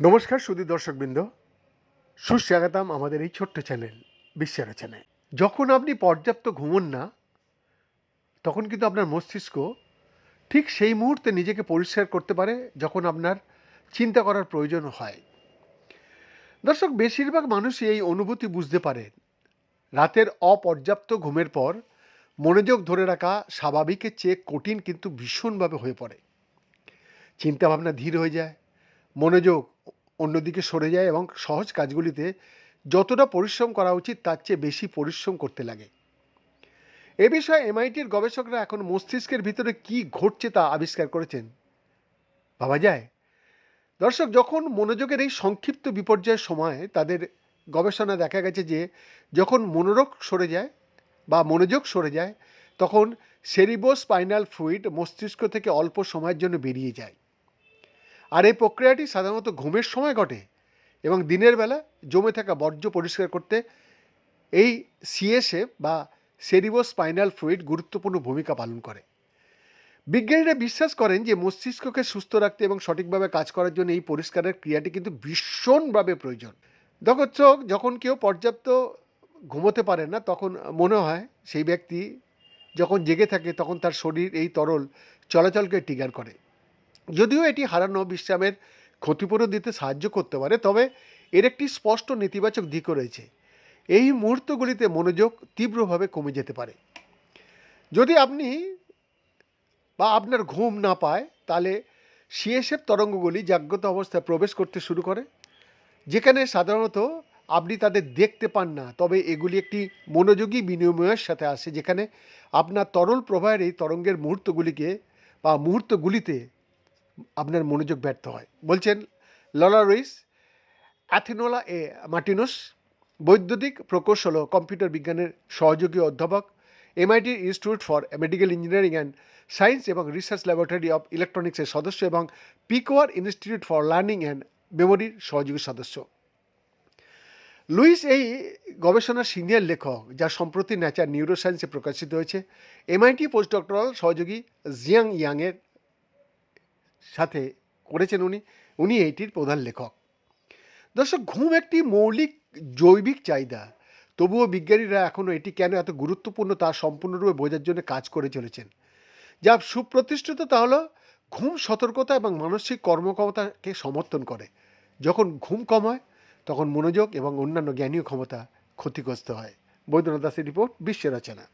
নমস্কার সুদী দর্শকবৃন্দ। সুস্বাগতম আমাদের এই ছোট্ট চ্যানেল বিশ্বের যখন আপনি পর্যাপ্ত ঘুমন না, তখন কিন্তু আপনার মস্তিষ্ক ঠিক সেই মুহূর্তে নিজেকে পরিষ্কার করতে পারে যখন আপনার চিন্তা করার প্রয়োজন হয়। দর্শক, বেশিরভাগ মানুষই এই অনুভূতি বুঝতে পারেন রাতের অপর্যাপ্ত ঘুমের পর মনোযোগ ধরে রাখা স্বাভাবিকের চেয়ে কঠিন কিন্তু ভীষণভাবে হয়ে পড়ে। চিন্তাভাবনা ধীর হয়ে যায়, মনোযোগ অন্যদিকে সরে যায় এবং সহজ কাজগুলিতে যতটা পরিশ্রম করা উচিত তার চেয়ে বেশি পরিশ্রম করতে লাগে। এ বিষয়ে এমআইটির গবেষকরা এখন মস্তিষ্কের ভিতরে কি ঘটছে তা আবিষ্কার করেছেন? ভাবা যায়। দর্শক, যখন মনোযোগের এই সংক্ষিপ্ত বিপর্যয়ের সময় তাদের গবেষণা দেখা গেছে যে, যখন মনোরোগ সরে যায় বা মনোযোগ সরে যায়, তখন সেরিবোস্পাইনাল ফ্লুইড মস্তিষ্ক থেকে অল্প সময়ের জন্য বেরিয়ে যায়। আর এই প্রক্রিয়াটি সাধারণত ঘুমের সময় ঘটে এবং দিনের বেলা জমে থাকা বর্জ্য পরিষ্কার করতে এই সিএসএফ বা সেরিবোস্পাইনাল ফ্লুইড গুরুত্বপূর্ণ ভূমিকা পালন করে। বিজ্ঞানীরা বিশ্বাস করেন যে মস্তিষ্ককে সুস্থ রাখতে এবং সঠিকভাবে কাজ করার জন্য এই পরিষ্কারের ক্রিয়াটি কিন্তু ভীষণভাবে প্রয়োজন। চোখ যখন কেউ পর্যাপ্ত ঘুমোতে পারে না, তখন মনে হয় সেই ব্যক্তি যখন জেগে থাকে তখন তার শরীর এই তরল চলাচলকে ট্রিগার করে। যদিও এটি হারানো বিশ্রামের ক্ষতিপূরণ দিতে সাহায্য করতে পারে, তবে এর একটি স্পষ্ট নেতিবাচক দিকও রয়েছে। এই মুহূর্তগুলিতে মনোযোগ তীব্রভাবে কমে যেতে পারে। যদি আপনি বা আপনার ঘুম না পায়, তাহলে সিএসএফ তরঙ্গগুলি জাগ্রত অবস্থায় প্রবেশ করতে শুরু করে, যেখানে সাধারণত আপনি তাদের দেখতে পান না, তবে এগুলি একটি মনোযোগী বিনিময়ের সাথে আসে, যেখানে আপনার তরল প্রবাহের এই তরঙ্গের মুহূর্তগুলিকে বা মুহূর্তগুলিতে আপনার মনোযোগ ব্যর্থ হয়। বলছেন ললা রুইস, অ্যাথিনোলা এ মার্টিনোস, বৈদ্যুতিক প্রকৌশল কম্পিউটার বিজ্ঞানের সহযোগী অধ্যাপক MIT institute for medical engineering and science এবং রিসার্চ ল্যাবরেটরি অফ ইলেকট্রনিক্সের সদস্য এবং Picower institute for learning and মেমোরির সহযোগী সদস্য। লুইস এই গবেষণার সিনিয়র লেখক যা সম্প্রতি ন্যাচার নিউরোসায়েন্সে প্রকাশিত হয়েছে। এমআইটি পোস্ট ডক্টরাল সহযোগী জিয়াং ইয়াংয়ের সাথে করেছেন উনি। উনি এইটির প্রধান লেখক। দর্শক, ঘুম একটি মৌলিক জৈবিক চাহিদা। তবুও বিজ্ঞানীরা এখনও এটি কেন এত গুরুত্বপূর্ণ তা সম্পূর্ণরূপে বোঝার জন্য কাজ করে চলেছেন। যা সুপ্রতিষ্ঠিত তা হলো, ঘুম সতর্কতা এবং মানসিক কর্মক্ষমতাকে সমর্থন করে। যখন ঘুম কম হয় তখন মনোযোগ এবং অন্যান্য জ্ঞানীয় ক্ষমতা ক্ষতিগ্রস্ত হয়। বৈদ্যনাথ দাসের রিপোর্ট বিশ্বের রচনা।